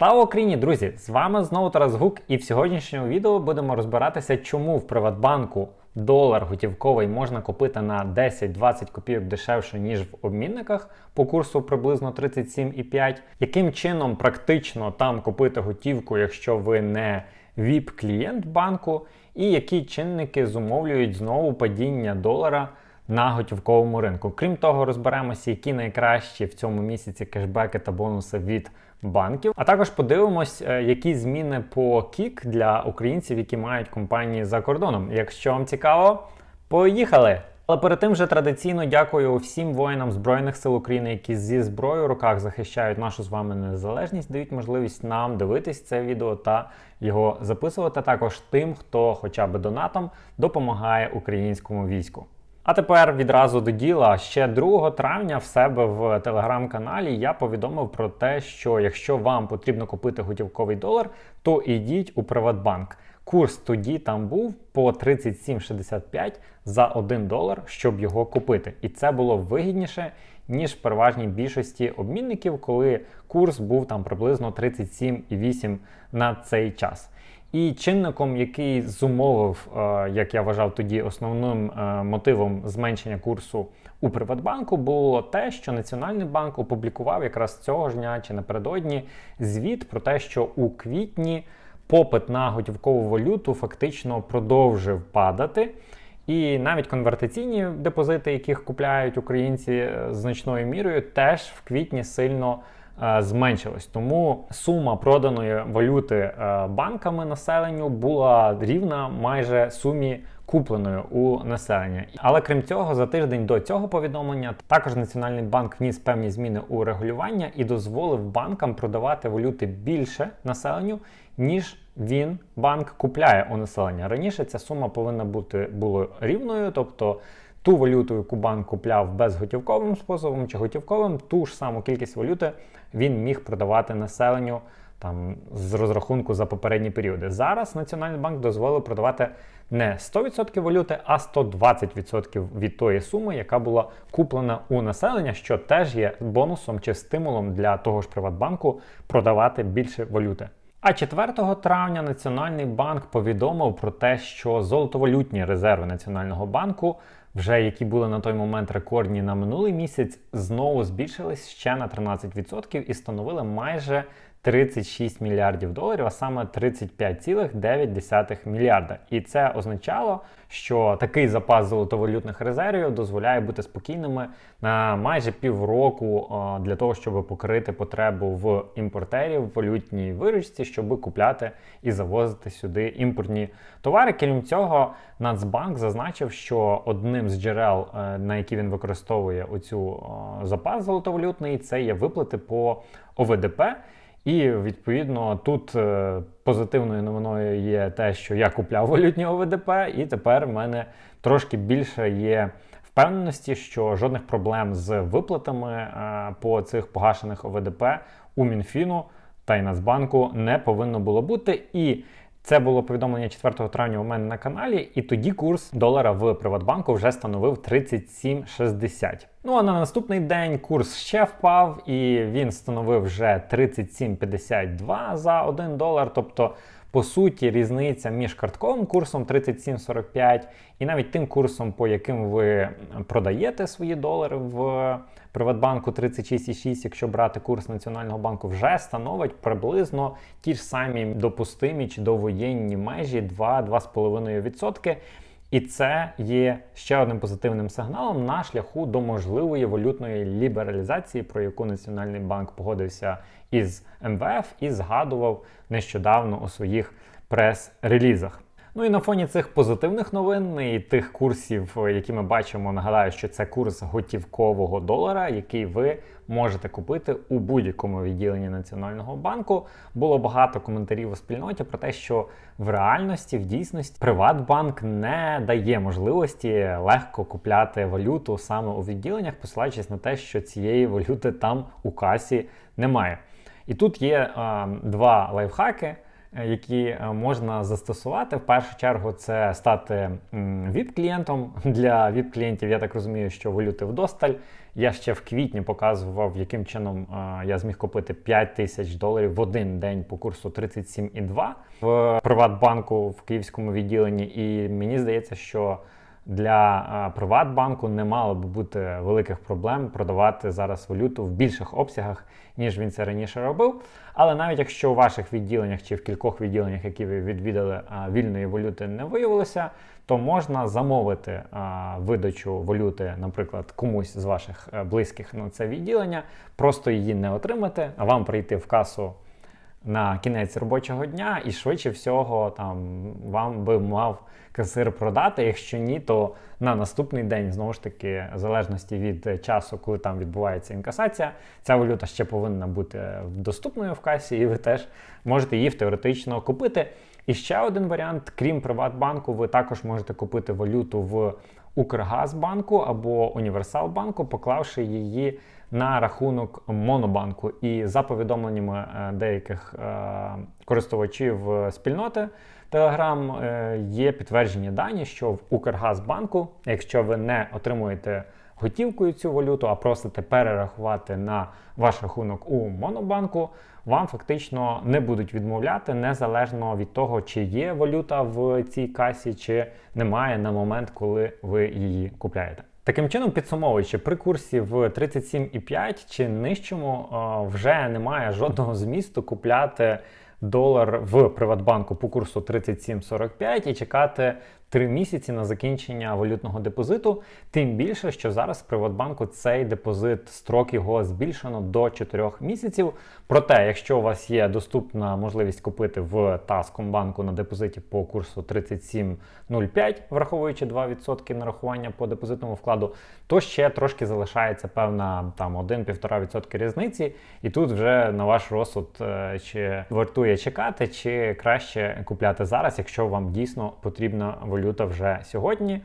Слава Україні, друзі! З вами знову Тарас Гук, і в сьогоднішньому відео будемо розбиратися, чому в Приватбанку долар готівковий можна купити на 10-20 копійок дешевше, ніж в обмінниках по курсу приблизно 37,5. Яким чином практично там купити готівку, якщо ви не VIP-клієнт банку, і які чинники зумовлюють знову падіння долара на готівковому ринку. Крім того, розберемося, які найкращі в цьому місяці кешбеки та бонуси від банків. А також подивимось, е, які зміни по кік для українців, які мають компанії за кордоном. Якщо вам цікаво, поїхали! Але перед тим вже традиційно дякую всім воїнам Збройних сил України, які зі зброєю в руках захищають нашу з вами незалежність, дають можливість нам дивитись це відео та його записувати. Також тим, хто хоча б донатом допомагає українському війську. А тепер відразу до діла. Ще 2 травня в себе в телеграм-каналі я повідомив про те, що якщо вам потрібно купити готівковий долар, то ідіть у Приватбанк. Курс тоді там був по 37,65 за 1 долар, щоб його купити. І це було вигідніше, ніж в переважній більшості обмінників, коли курс був там приблизно 37,8 на цей час. І чинником, який зумовив, е, як я вважав тоді, основним е, мотивом зменшення курсу у Приватбанку, було те, що Національний банк опублікував якраз цього ж дня чи напередодні звіт про те, що у квітні попит на готівкову валюту фактично продовжив падати. І навіть конвертаційні депозити, яких купляють українці е, значною мірою, теж в квітні сильно. Е, зменшилось. Тому сума проданої валюти е, банками населенню була рівна майже сумі. Купленою у населення, але крім цього, за тиждень до цього повідомлення також Національний банк вніс певні зміни у регулювання і дозволив банкам продавати валюти більше населенню, ніж він банк купляє у населення. Раніше ця сума повинна бути було рівною, тобто ту валюту, яку банк купляв безготівковим способом чи готівковим, ту ж саму кількість валюти він міг продавати населенню там з розрахунку за попередні періоди. Зараз Національний банк дозволив продавати не 100% валюти, а 120% від тої суми, яка була куплена у населення, що теж є бонусом чи стимулом для того ж Приватбанку продавати більше валюти. А 4 травня Національний банк повідомив про те, що золотовалютні резерви Національного банку вже які були на той момент рекордні на минулий місяць, знову збільшились ще на 13% і становили майже 36 мільярдів доларів, а саме 35,9 мільярда. І це означало, що такий запас золотовалютних резервів дозволяє бути спокійними на майже півроку для того, щоб покрити потребу в імпортерів в валютній виручці, щоб купляти і завозити сюди імпортні товари. Крім цього, Нацбанк зазначив, що одним з джерел, е, на які він використовує оцю запас золотовалютний, це є виплати по ОВДП. І відповідно тут е, позитивною новиною є те, що я купляв валютні ОВДП, і тепер в мене трошки більше є впевненості, що жодних проблем з виплатами е, по цих погашених ОВДП у Мінфіну та й Нацбанку не повинно було бути. І це було повідомлення 4 травня у мене на каналі, і тоді курс долара в Приватбанку вже становив 37,60. Ну а на наступний день курс ще впав, і він становив вже 37,52 за 1 долар. Тобто, по суті, різниця між картковим курсом 37,45 і навіть тим курсом, по яким ви продаєте свої долари в Приватбанку 36,6, якщо брати курс Національного банку, вже становить приблизно ті ж самі допустимі чи довоєнні межі 2-2,5%. І це є ще одним позитивним сигналом на шляху до можливої валютної лібералізації, про яку Національний банк погодився із МВФ і згадував нещодавно у своїх прес-релізах. Ну і на фоні цих позитивних новин і тих курсів, які ми бачимо, нагадаю, що це курс готівкового долара, який ви можете купити у будь-якому відділенні Національного банку. Було багато коментарів у спільноті про те, що в реальності, в дійсності, Приватбанк не дає можливості легко купляти валюту саме у відділеннях, посилаючись на те, що цієї валюти там у касі немає. І тут є а, два лайфхаки е, які е, можна застосувати. В першу чергу це стати VIP-клієнтом. Для VIP-клієнтів я так розумію, що валюти вдосталь. Я ще в квітні показував, яким чином е, я зміг купити 5 тисяч доларів в один день по курсу 37,2 в Приватбанку в київському відділенні. І мені здається, що для а, Приватбанку не мало би бути великих проблем продавати зараз валюту в більших обсягах, ніж він це раніше робив. Але навіть якщо у ваших відділеннях чи в кількох відділеннях, які ви відвідали, вільної валюти не виявилося, то можна замовити видачу валюти, наприклад, комусь з ваших е, близьких на це відділення, просто її не отримати, а вам прийти в касу на кінець робочого дня, і швидше всього там вам би мав касир продати. Якщо ні, то на наступний день, знову ж таки, в залежності від часу, коли там відбувається інкасація, ця валюта ще повинна бути доступною в касі, і ви теж можете її теоретично купити. І ще один варіант, крім Приватбанку, ви також можете купити валюту в Укргазбанку або Універсалбанку, поклавши її на рахунок Монобанку. І за повідомленнями е, деяких е, користувачів е, спільноти Telegram є підтверджені дані, що в Укргазбанку, якщо ви не отримуєте готівкою цю валюту, а просите перерахувати на ваш рахунок у Монобанку, вам фактично не будуть відмовляти незалежно від того, чи є валюта в цій касі, чи немає на момент, коли ви її купляєте. Таким чином, підсумовуючи, при курсі в 37,5 чи нижчому вже немає жодного змісту купляти долар в Приватбанку по курсу 37,45 і чекати 3 місяці на закінчення валютного депозиту. Тим більше, що зараз в Приватбанку цей депозит строк його збільшено до 4 місяців. Проте, якщо у вас є доступна можливість купити в Таскомбанку на депозиті по курсу 37,05, враховуючи 2% нарахування по депозитному вкладу, то ще трошки залишається певна там 1-1,5% різниці. І тут вже на ваш розсуд, е, чи вартує чекати, чи краще купляти зараз, якщо вам дійсно потрібна валюта вже сьогодні.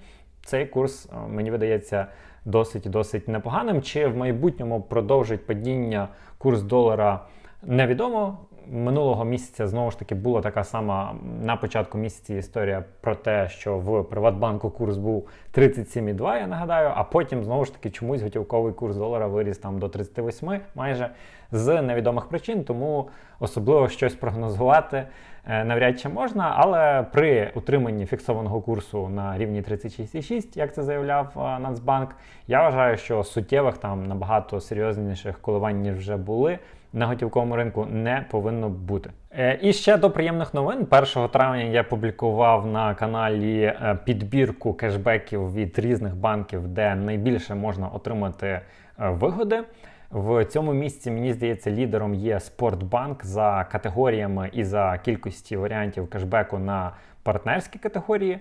Цей курс е, мені видається досить досить непоганим. Чи в майбутньому продовжить падіння курс долара? Невідомо. Минулого місяця знову ж таки була така сама на початку місяця історія про те, що в Приватбанку курс був 37,2, я нагадаю, а потім знову ж таки чомусь готівковий курс долара виріс там до 38 майже з невідомих причин, тому особливо щось прогнозувати е, навряд чи можна. Але при утриманні фіксованого курсу на рівні 36,6, як це заявляв е, Нацбанк, я вважаю, що суттєвих там набагато серйозніших коливань ніж вже були на готівковому ринку не повинно бути. Е, і ще до приємних новин. 1 травня я публікував на каналі е, підбірку кешбеків від різних банків, де найбільше можна отримати е, вигоди. В цьому місці, мені здається, лідером є Спортбанк за категоріями і за кількості варіантів кешбеку на партнерські категорії.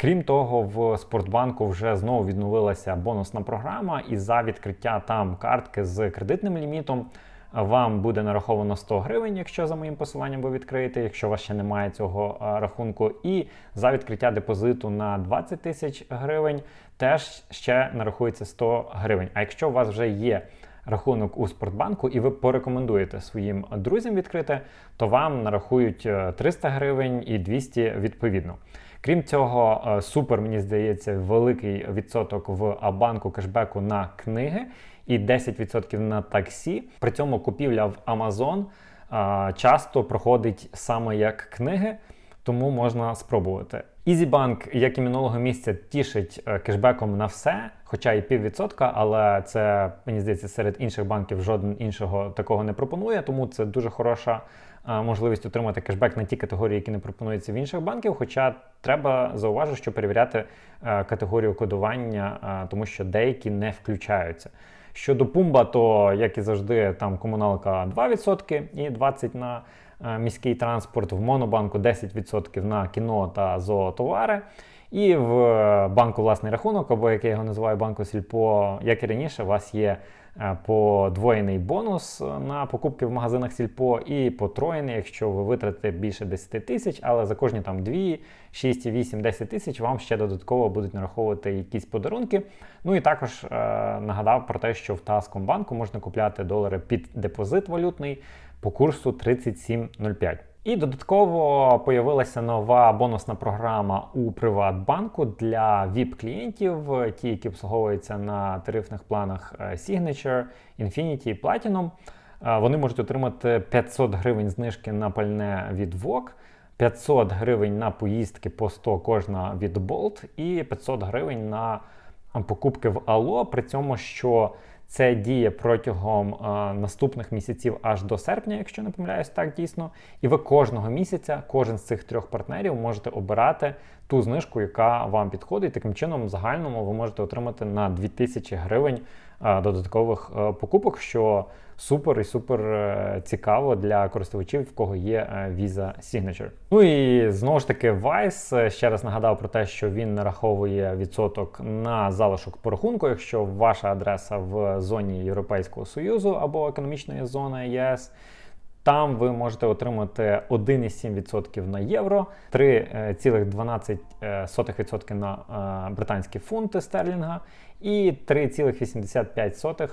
Крім того, в Спортбанку вже знову відновилася бонусна програма, і за відкриття там картки з кредитним лімітом вам буде нараховано 100 гривень, якщо за моїм посиланням ви відкриєте, якщо у вас ще немає цього рахунку. І за відкриття депозиту на 20 тисяч гривень теж ще нарахується 100 гривень. А якщо у вас вже є рахунок у Спортбанку, і ви порекомендуєте своїм друзям відкрити, то вам нарахують 300 е, гривень і 200 відповідно. Крім цього, е, супер, мені здається, великий відсоток в Абанку кешбеку на книги і 10% на таксі. При цьому купівля в Amazon а, часто проходить саме як книги, тому можна спробувати. EasyBank, як і минулого місяця, тішить е, кешбеком на все, хоча і піввідсотка, але це мені здається серед інших банків жоден іншого такого не пропонує, тому це дуже хороша е, можливість отримати кешбек на ті категорії, які не пропонуються в інших банків. Хоча треба зауважити, що перевіряти е, категорію кодування, тому що деякі не включаються. Щодо пумба, то, як і завжди, там комуналка 2% і 20% на е, міський транспорт, в Монобанку 10% на кіно та зоотовари. І в банку власний рахунок, або як я його називаю банку Сільпо, як і раніше, у вас є Е, подвоєний бонус на покупки в магазинах Сільпо і потроєний, якщо ви витратите більше 10 тисяч, але за кожні там 2, 6, 8, 10 тисяч вам ще додатково будуть нараховувати якісь подарунки. Ну і також е, нагадав про те, що в Таскомбанку можна купляти долари під депозит валютний по курсу 37,05. І додатково появилася нова бонусна програма у Приватбанку для VIP-клієнтів, ті, які обслуговуються на тарифних планах е, Signature, Infinity і Platinum. Е, Вони можуть отримати 500 гривень знижки на пальне від VOG, 500 гривень на поїздки по 100 кожна від Bolt і 500 гривень на покупки в Allo, при цьому, що це діє протягом е, наступних місяців аж до серпня, якщо не помиляюсь, так дійсно. І ви кожного місяця, кожен з цих трьох партнерів можете обирати ту знижку, яка вам підходить. Таким чином, в загальному ви можете отримати на 2000 гривень е, додаткових е, покупок, що супер і супер е, цікаво для користувачів, в кого є Visa Signature. Ну і знову ж таки, Vice ще раз нагадав про те, що він нараховує відсоток на залишок по рахунку, якщо ваша адреса в зоні Європейського Союзу або економічної зони ЄС. Там ви можете отримати 1,7% на євро, 3,12% на е, британські фунти стерлінга і 3,85%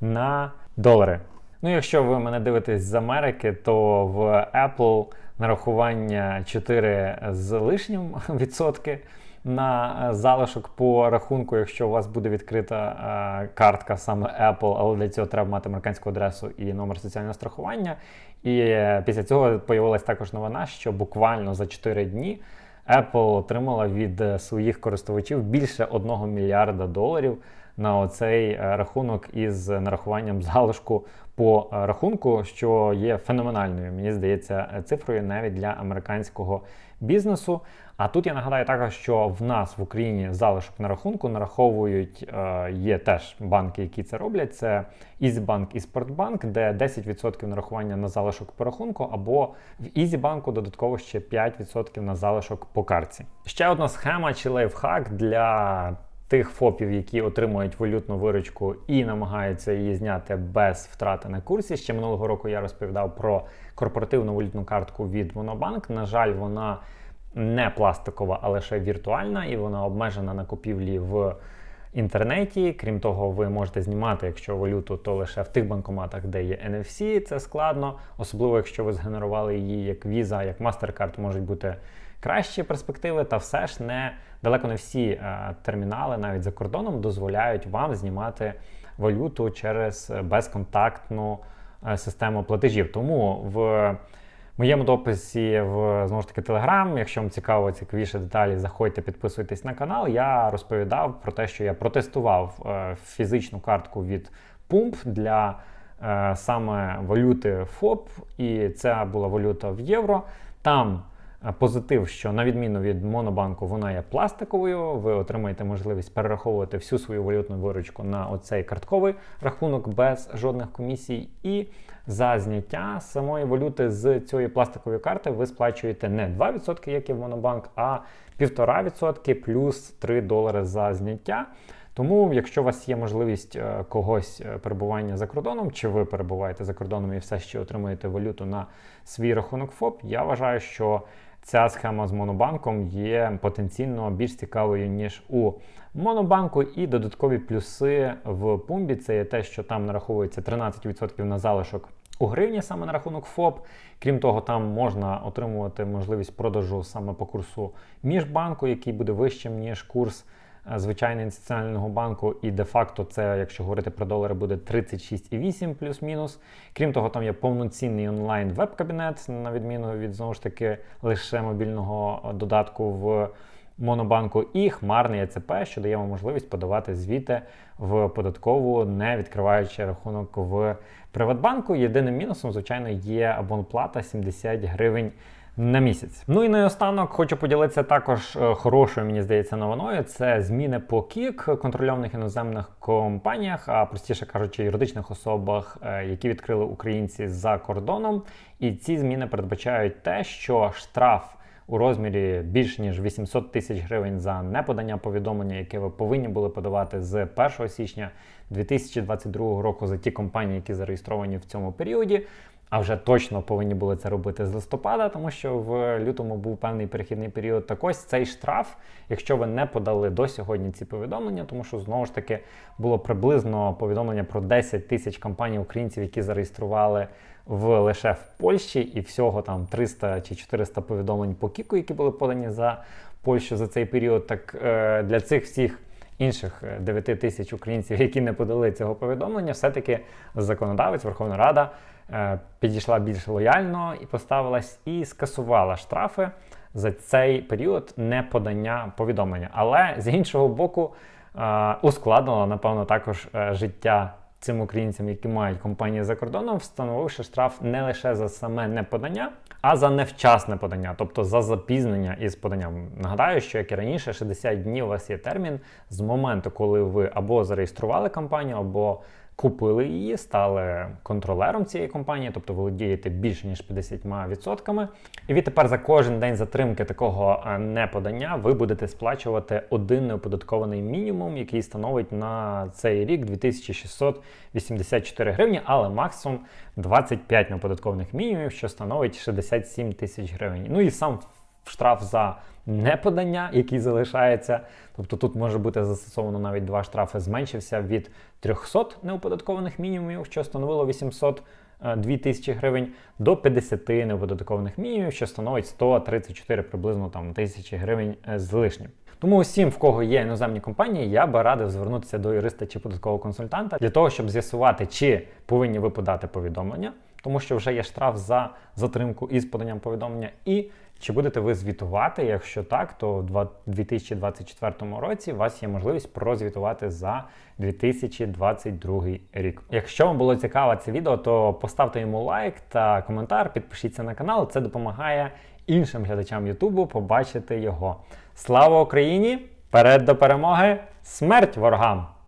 на долари. Ну, якщо ви мене дивитесь з Америки, то в Apple нарахування 4 з лишнім відсотки на е, залишок по рахунку, якщо у вас буде відкрита е, картка саме Apple, але для цього треба мати американську адресу і номер соціального страхування. І е, після цього появилась також новина, що буквально за 4 дні Apple отримала від е, своїх користувачів більше 1 мільярда доларів на оцей е, рахунок із нарахуванням залишку по е, рахунку, що є феноменальною, мені здається, е, цифрою навіть для американського бізнесу. А тут я нагадаю також, що в нас в Україні залишок на рахунку нараховують є теж банки, які це роблять. Це EasyBank і Спортбанк, де 10% нарахування на залишок по рахунку, або в EasyBank додатково ще 5% на залишок по картці. Ще одна схема чи лайфхак для тих ФОПів, які отримують валютну виручку і намагаються її зняти без втрати на курсі. Ще минулого року я розповідав про корпоративну валютну картку від Монобанк. На жаль, вона не пластикова, а лише віртуальна, і вона обмежена на купівлі в інтернеті. Крім того, ви можете знімати, якщо валюту, то лише в тих банкоматах, де є NFC, це складно, особливо якщо ви згенерували її як Visa, як MasterCard, можуть бути кращі перспективи, та все ж не далеко не всі е, термінали, навіть за кордоном, дозволяють вам знімати валюту через безконтактну е, систему платежів. Тому в моєму дописі в знову ж таки Телеграм, якщо вам цікаво цікавіше деталі, заходьте, підписуйтесь на канал. Я розповідав про те, що я протестував е, фізичну картку від Pump для саме валюти ФОП, і це була валюта в євро. Там позитив, що на відміну від Монобанку, вона є пластиковою. Ви отримаєте можливість перераховувати всю свою валютну виручку на оцей картковий рахунок без жодних комісій. І за зняття самої валюти з цієї пластикової карти ви сплачуєте не 2%, як і в Монобанк, а 1,5% плюс 3 долари за зняття. Тому, якщо у вас є можливість е, когось е, перебування за кордоном, чи ви перебуваєте за кордоном і все ще отримуєте валюту на свій рахунок ФОП, я вважаю, що ця схема з Монобанком є потенційно більш цікавою, ніж у Монобанку. І додаткові плюси в Пумбі це є те, що там нараховується 13% на залишок. У гривні саме на рахунок ФОП. Крім того, там можна отримувати можливість продажу саме по курсу міжбанку, який буде вищим, ніж курс звичайного інституціонального банку. І де-факто це, якщо говорити про долари, буде 36,8 плюс-мінус. Крім того, там є повноцінний онлайн веб-кабінет, на відміну від знову ж таки лише мобільного додатку в Монобанку і хмарний ЕЦП, що дає вам можливість подавати звіти в податкову, не відкриваючи рахунок в Приватбанку. Єдиним мінусом, звичайно, є абонплата 70 гривень. На місяць. Ну і наостанок хочу поділитися також е, хорошою, мені здається, новиною. Це зміни по КІК контрольованих іноземних компаніях, а простіше кажучи, юридичних особах, е, які відкрили українці за кордоном. І ці зміни передбачають те, що штраф у розмірі більше ніж 800 тисяч гривень за неподання повідомлення, яке ви повинні були подавати з 1 січня 2022 року за ті компанії, які зареєстровані в цьому періоді. А вже точно повинні були це робити з листопада, тому що в лютому був певний перехідний період. Так ось цей штраф, якщо ви не подали до сьогодні ці повідомлення, тому що знову ж таки було приблизно повідомлення про 10 тисяч компаній українців, які зареєстрували в лише в Польщі, і всього там 300 чи 400 повідомлень по кіку, які були подані за Польщу за цей період. Так е, для цих всіх інших е, 9 тисяч українців, які не подали цього повідомлення, все-таки законодавець Верховна Рада е, підійшла більш лояльно і поставилась і скасувала штрафи за цей період неподання повідомлення. Але з іншого боку, е, ускладнила, напевно, також е, життя цим українцям, які мають компанії за кордоном, встановивши штраф не лише за саме неподання, а за невчасне подання, тобто за запізнення із поданням. Нагадаю, що як і раніше, 60 днів у вас є термін з моменту, коли ви або зареєстрували компанію, або купили її, стали контролером цієї компанії, тобто володієте більше ніж 50%. І відтепер за кожен день затримки такого е, неподання ви будете сплачувати один неоподаткований мінімум, який становить на цей рік 2684 гривні, але максимум 25 неоподаткованих мінімумів, що становить 67 тисяч гривень. Ну і сам штраф за неподання, який залишається. Тобто тут може бути застосовано навіть два штрафи, зменшився від 300 неоподаткованих мінімумів, що становило 800 2 тисячі гривень до 50 неоподаткованих мінімумів, що становить 134 приблизно там тисячі гривень е, з лишнім. Тому усім, в кого є іноземні компанії, я би радив звернутися до юриста чи податкового консультанта для того, щоб з'ясувати, чи повинні ви подати повідомлення, тому що вже є штраф за затримку із поданням повідомлення, і чи будете ви звітувати? Якщо так, то в два- 2024 році у вас є можливість прозвітувати за 2022 рік. Якщо вам було цікаво це відео, то поставте йому лайк та коментар, підпишіться на канал. Це допомагає іншим глядачам Ютубу побачити його. Слава Україні! Перед до перемоги! Смерть ворогам!